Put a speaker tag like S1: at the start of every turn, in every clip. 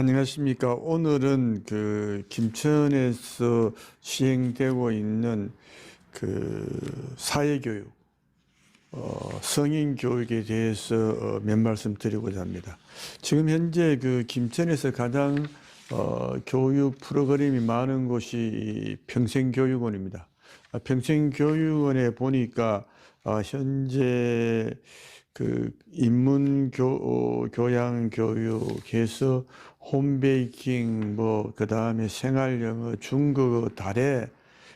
S1: 안녕하십니까. 오늘은 그 김천에서 시행되고 있는 그 사회교육, 어, 성인 교육에 대해서 어, 몇 말씀 드리고자 합니다. 지금 현재 그 김천에서 가장 어, 교육 프로그램이 많은 곳이 이 평생교육원입니다. 아, 평생교육원에 보니까 아, 현재 그 인문 교, 어, 교양 교육에서 홈베이킹 뭐 그다음에 생활 영어, 중국어, 달에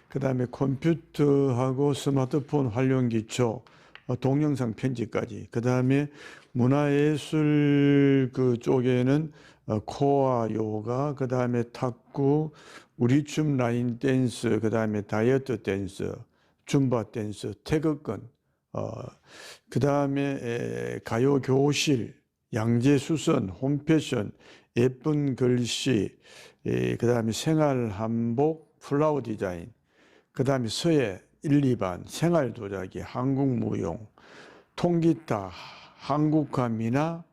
S1: 그다음에 컴퓨터하고 스마트폰 활용 기초, 어, 동영상 편집까지. 그다음에 문화예술 그 쪽에는 어, 코아 요가, 그다음에 탁구, 우리춤 라인 댄스, 그다음에 다이어트 댄스, 줌바 댄스, 태극권, 어, 그 다음에 가요 교실, 양재 수선, 홈패션, 예쁜 글씨, 그 다음에 생활 한복, 플라워 디자인, 그 다음에 서예 1, 2반, 생활 도자기, 한국 무용, 통기타, 한국화 미나,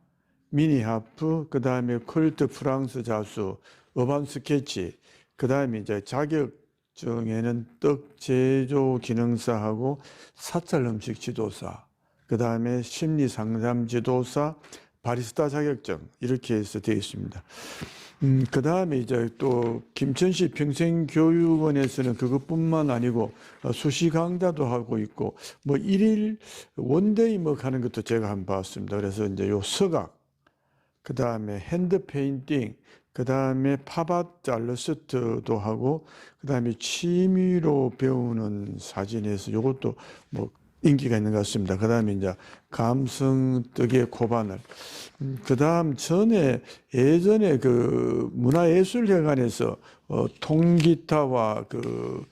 S1: 미니 하프, 그 다음에 컬트 프랑스 자수, 어반 스케치, 그 다음에 이제 자격증에는 떡 제조 기능사하고 사찰 음식 지도사, 그 다음에 심리 상담 지도사, 바리스타 자격증 이렇게 해서 되어 있습니다. 음, 그 다음에 이제 또 김천시 평생교육원에서는 그것뿐만 아니고 어, 수시 강좌도 하고 있고 뭐 일일 원데이 뭐 가는 것도 제가 한번 봤습니다. 그래서 이제 요 서각, 그 다음에 핸드 페인팅, 그 다음에 팝아트 잘러스트도 하고, 그 다음에 취미로 배우는 사진에서 요것도 뭐 인기가 있는 것 같습니다. 그 다음에 이제 감성 뜨개 코바늘. 그 다음 전에 예전에 그 문화예술회관에서 어, 통기타와 그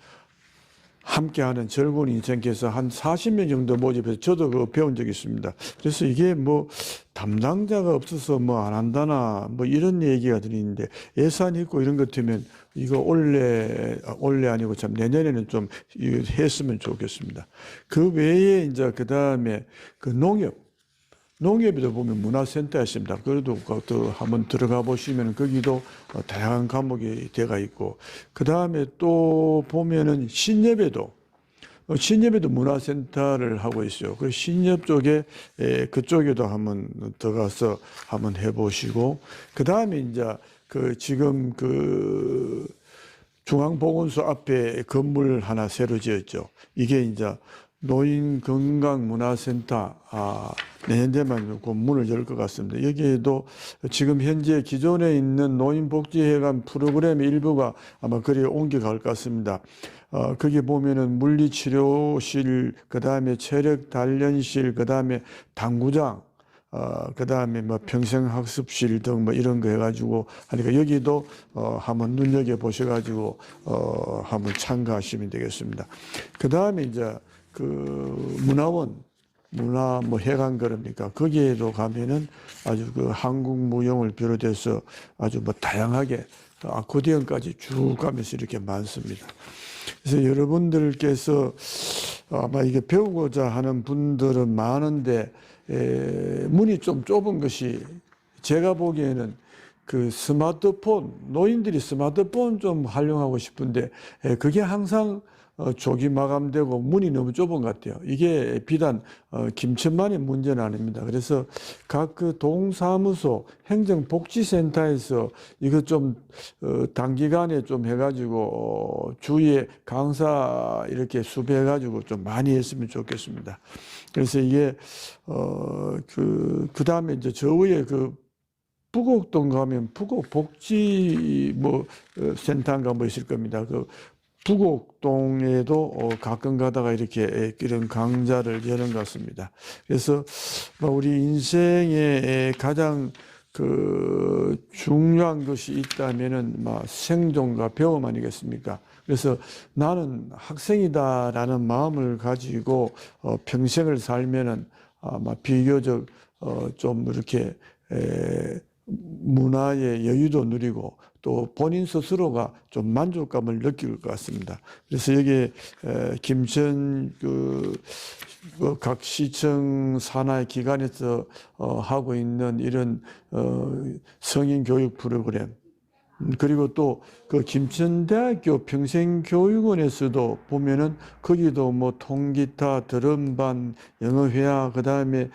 S1: 함께하는 즐거운 인생께서 한 40명 정도 모집해서 저도 그거 배운 적이 있습니다. 그래서 이게 뭐 담당자가 없어서 뭐 안 한다나 뭐 이런 얘기가 들리는데 예산이 있고 이런 것 되면 이거 올해, 아, 올해 아니고 참 내년에는 좀 했으면 좋겠습니다. 그 외에 이제 그 다음에 그 농협. 농협에도 보면 문화센터 있습니다. 그래도 또 한번 들어가 보시면 거기도 어, 다양한 과목이 되어 있고, 그 다음에 또 보면은 신협에도 어, 신협에도 문화센터를 하고 있어요. 그 신협 쪽에 에, 그쪽에도 한번 들어가서 한번 해보시고, 그 다음에 이제 그 지금 그 중앙보건소 앞에 건물 하나 새로 지었죠. 이게 이제 노인 건강 문화센터 아, 내년 되면 그 문을 열 것 같습니다. 여기에도 지금 현재 기존에 있는 노인복지회관 프로그램의 일부가 아마 그리 옮겨갈 것 같습니다. 어, 거기 보면은 물리치료실, 그 다음에 체력 단련실, 그 다음에 당구장, 어, 그 다음에 뭐 평생학습실 등 뭐 이런 거 해가지고 하니까 여기도 어, 한번 눈여겨보셔가지고 어, 한번 참가하시면 되겠습니다. 그 다음에 이제 그 문화원, 문화 뭐 해관 그럽니까 거기에도 가면은 아주 그 한국 무용을 비롯해서 아주 뭐 다양하게 아코디언까지 쭉 가면서 이렇게 많습니다. 그래서 여러분들께서 아마 이게 배우고자 하는 분들은 많은데 에, 문이 좀 좁은 것이 제가 보기에는 그 스마트폰 노인들이 스마트폰 좀 활용하고 싶은데 에, 그게 항상 어, 조기 마감되고 문이 너무 좁은 것 같아요. 이게 비단 어, 김천만의 문제는 아닙니다. 그래서 각 그 동사무소 행정복지센터에서 이거 좀 어, 단기간에 좀 해가지고 어, 주위에 강사 이렇게 수배해가지고 좀 많이 했으면 좋겠습니다. 그래서 이게 어그 그 다음에 이제 저 위에 그 부곡동 가면 부곡 복지 뭐 어, 센터인가 뭐 있을 겁니다. 그 부곡동에도 어, 가끔 가다가 이렇게 이런 강좌를 여는 것 같습니다. 그래서 뭐 우리 인생에 가장 그 중요한 것이 있다면은 막 생존과 배움 아니겠습니까? 그래서 나는 학생이다라는 마음을 가지고 어 평생을 살면은 아마 비교적 어좀 이렇게 에 문화의 여유도 누리고 또 본인 스스로가 좀 만족감을 느낄 것 같습니다. 그래서 여기에 에, 김천 그, 그각 시청 산하의 기관에서 어, 하고 있는 이런 어, 성인 교육 프로그램 음, 그리고 또 그 김천대학교 평생교육원에서도 보면은 거기도 뭐 통기타, 드럼반, 영어회화, 그 다음에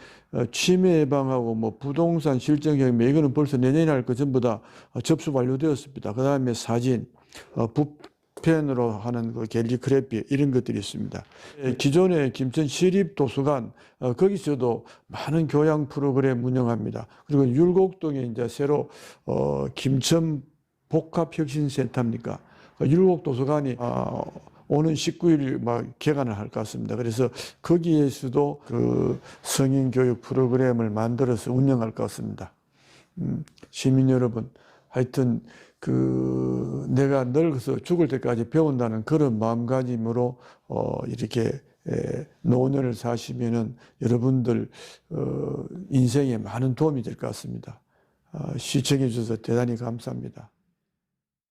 S1: 치매 예방하고 뭐 부동산 실정 경매 이거는 벌써 내년에 할 거 전부 다 어, 접수 완료되었습니다. 그 다음에 사진, 어, 붓펜으로 하는 그 갤리그래피 이런 것들이 있습니다. 예, 기존의 김천 시립 도서관 어, 거기서도 많은 교양 프로그램 운영합니다. 그리고 율곡동에 이제 새로 어, 김천 복합혁신센터입니까? 그 율곡도서관이 어, 오는 19일 막 개관을 할 것 같습니다. 그래서 거기에서도 그 성인 교육 프로그램을 만들어서 운영할 것 같습니다. 음, 시민 여러분, 하여튼 그 내가 늙어서 죽을 때까지 배운다는 그런 마음가짐으로 어, 이렇게 에, 노년을 사시면은 여러분들 어, 인생에 많은 도움이 될 것 같습니다. 어, 시청해 주셔서 대단히 감사합니다.